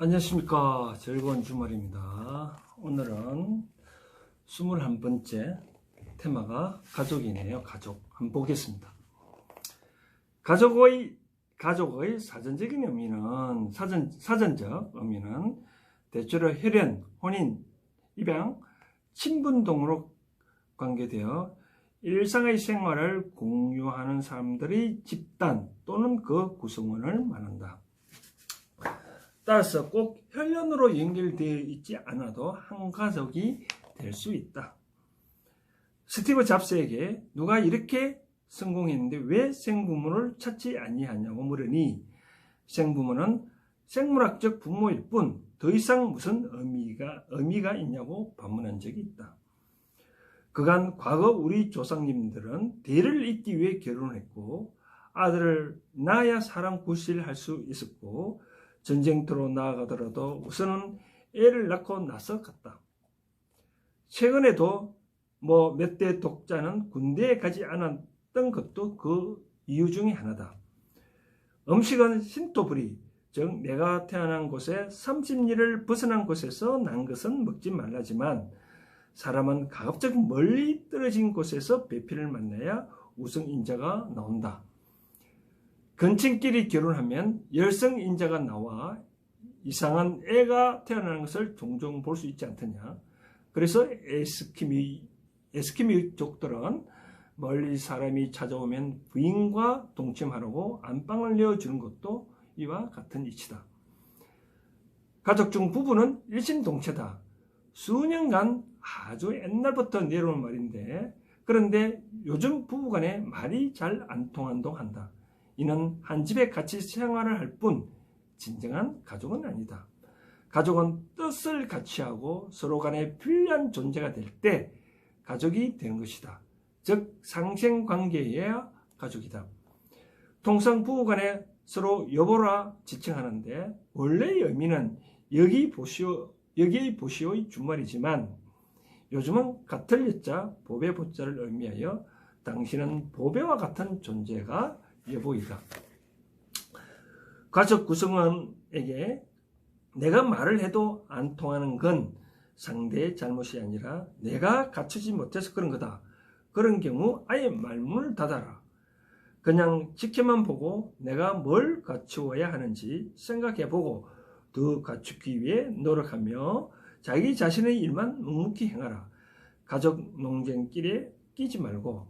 안녕하십니까. 즐거운 주말입니다. 오늘은 21번째 테마가 가족이네요. 가족. 한번 보겠습니다. 가족의, 가족의 사전적인 의미는, 사전, 사전적 의미는 대체로 혈연, 혼인, 입양, 친분 등으로 관계되어 일상의 생활을 공유하는 사람들의 집단 또는 그 구성원을 말한다. 따라서 꼭 혈연으로 연결되어 있지 않아도 한 가족이 될 수 있다. 스티브 잡스에게 누가 이렇게 성공했는데 왜 생부모를 찾지 아니하냐고 물으니 생부모는 생물학적 부모일 뿐 더 이상 무슨 의미가 의미가 있냐고 반문한 적이 있다. 그간 과거 우리 조상님들은 대를 잇기 위해 결혼했고 아들을 낳아야 사람 구실할 수 있었고 전쟁터로 나아가더라도 우선은 애를 낳고 나서 갔다. 최근에도 뭐 몇 대 독자는 군대에 가지 않았던 것도 그 이유 중에 하나다. 음식은 신토불이, 즉 내가 태어난 곳에 30리를 벗어난 곳에서 난 것은 먹지 말라지만 사람은 가급적 멀리 떨어진 곳에서 배필을 만나야 우성인자가 나온다. 근친끼리 결혼하면 열성인자가 나와 이상한 애가 태어나는 것을 종종 볼 수 있지 않더냐. 그래서 에스키미, 에스키미 족들은 멀리 사람이 찾아오면 부인과 동침하라고 안방을 내어주는 것도 이와 같은 이치다. 가족 중 부부는 일심동체다. 수년간 아주 옛날부터 내려온 말인데 그런데 요즘 부부간에 말이 잘 안 통한다고 한다. 이는 한 집에 같이 생활을 할 뿐 진정한 가족은 아니다. 가족은 뜻을 같이 하고 서로 간에 필요한 존재가 될 때 가족이 되는 것이다. 즉 상생 관계여야 가족이다. 통상 부부 간에 서로 여보라 지칭하는데 원래의 의미는 여기 보시오 여기 보시오의 준말이지만 요즘은 같을 여자 보배 보자를 의미하여 당신은 보배와 같은 존재가 여보이다. 가족 구성원에게 내가 말을 해도 안 통하는 건 상대의 잘못이 아니라 내가 갖추지 못해서 그런 거다. 그런 경우 아예 말문을 닫아라. 그냥 지켜만 보고 내가 뭘 갖추어야 하는지 생각해보고 더 갖추기 위해 노력하며 자기 자신의 일만 묵묵히 행하라. 가족 농쟁길에 끼지 말고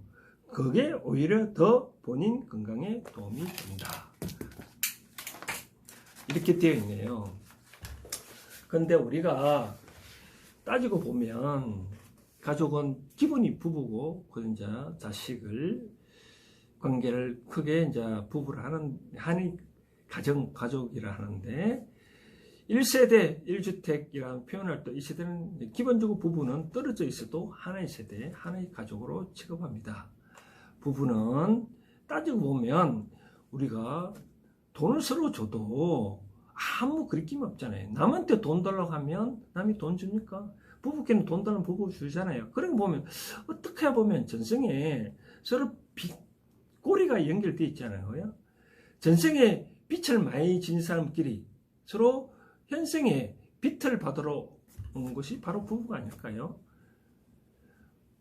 그게 오히려 더 본인 건강에 도움이 된다. 이렇게 되어 있네요. 근데 우리가 따지고 보면 가족은 기본이 부부고 그 이제 자식을 관계를 크게 이제 부부를 하는 하니 가정 가족이라 하는데 1세대 1주택이라는 표현할 때 이 세대는 기본적으로 부부는 떨어져 있어도 하나의 세대, 하나의 가족으로 취급합니다. 부부는 따지고 보면 우리가 돈을 서로 줘도 아무 그리낌이 없잖아요. 남한테 돈 달라고 하면 남이 돈 줍니까? 부부끼리는 돈 달라면 부부 주잖아요. 그런 거 보면 어떻게 보면 전생에 서로 빚, 꼬리가 연결되어 있잖아요. 전생에 빚을 많이 진 사람끼리 서로 현생에 빚을 받으러 온 것이 바로 부부가 아닐까요?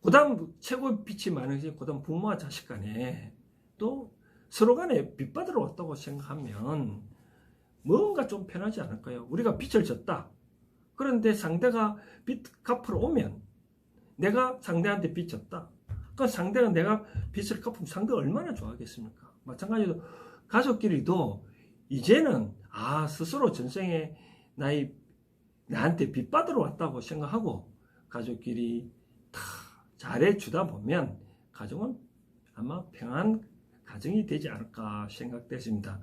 그 다음 최고 빚이 많은 게 그다음 부모와 자식 간에 또 서로 간에 빚 받으러 왔다고 생각하면 뭔가 좀 편하지 않을까요? 우리가 빚을 졌다. 그런데 상대가 빚 갚으러 오면 내가 상대한테 빚 졌다. 그 상대가 내가 빚을 갚으면 상대 가 얼마나 좋아하겠습니까? 마찬가지로 가족끼리도 이제는 아 스스로 전생에 나이 나한테 빚 받으러 왔다고 생각하고 가족끼리 다 잘해주다 보면 가정은 아마 평안 가정이 되지 않을까 생각됐습니다.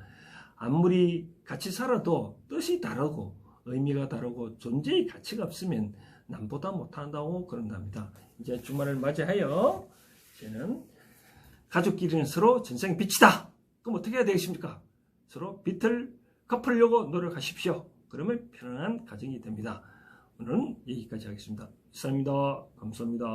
아무리 같이 살아도 뜻이 다르고 의미가 다르고 존재의 가치가 없으면 남보다 못한다고 그런답니다. 이제 주말을 맞이하여 이제는 가족끼리는 서로 전생 빛이다. 그럼 어떻게 해야 되겠습니까? 서로 빛을 갚으려고 노력하십시오. 그러면 편안한 가정이 됩니다. 오늘은 여기까지 하겠습니다. 이상입니다. 감사합니다.